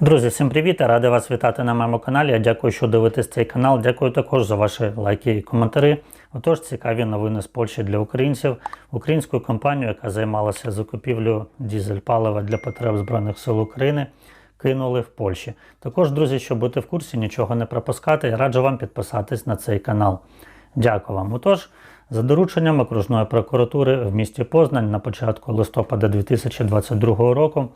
Друзі, всім привіт! Я радий вас вітати на моєму каналі. Я дякую, що дивитесь цей канал. Дякую також за ваші лайки і коментарі. Отож, цікаві новини з Польщі для українців. Українську компанію, яка займалася закупівлею дізель-палива для потреб Збройних сил України, кинули в Польщі. Також, друзі, щоб бути в курсі, нічого не пропускати, я раджу вам підписатись на цей канал. Дякую вам. Отож, за дорученням окружної прокуратури в місті Познань на початку листопада 2022 року.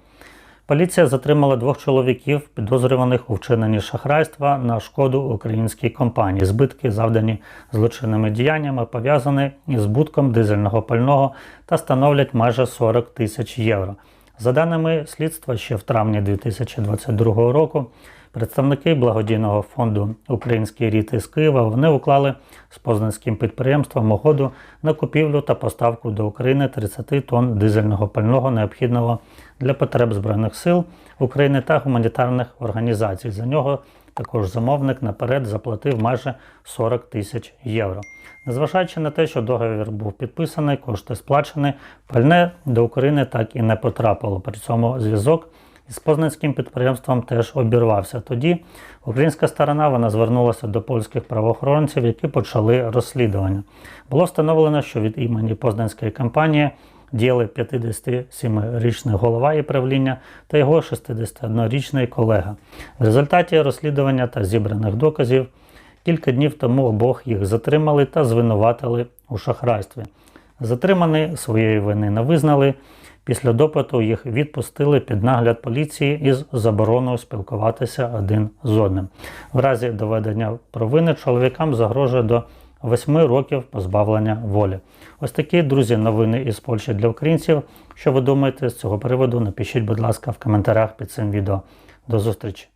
Поліція затримала двох чоловіків, підозрюваних у вчиненні шахрайства на шкоду українській компанії. Збитки, завдані злочинними діяннями, пов'язані із збутком дизельного пального та становлять майже 40 тисяч євро. За даними слідства, ще в травні 2022 року представники благодійного фонду Український рід із Києва вони уклали з познанським підприємством угоду на купівлю та поставку до України 30 тонн дизельного пального, необхідного для потреб Збройних сил України та гуманітарних організацій. За нього також замовник наперед заплатив майже 40 тисяч євро. Незважаючи на те, що договір був підписаний, кошти сплачені, пальне до України так і не потрапило. При цьому зв'язок із познанським підприємством теж обірвався. Тоді українська сторона вона звернулася до польських правоохоронців, які почали розслідування. Було встановлено, що від імені познанської компанії діяли 57-річний голова і правління та його 61-річний колега. В результаті розслідування та зібраних доказів кілька днів тому обох їх затримали та звинуватили у шахрайстві. Затримані своєї вини не визнали. Після допиту їх відпустили під нагляд поліції із забороною спілкуватися один з одним. В разі доведення провини чоловікам загрожує до 8 років позбавлення волі. Ось такі друзі новини із Польщі для українців. Що ви думаєте з цього приводу? Напишіть, будь ласка, в коментарях під цим відео. До зустрічі!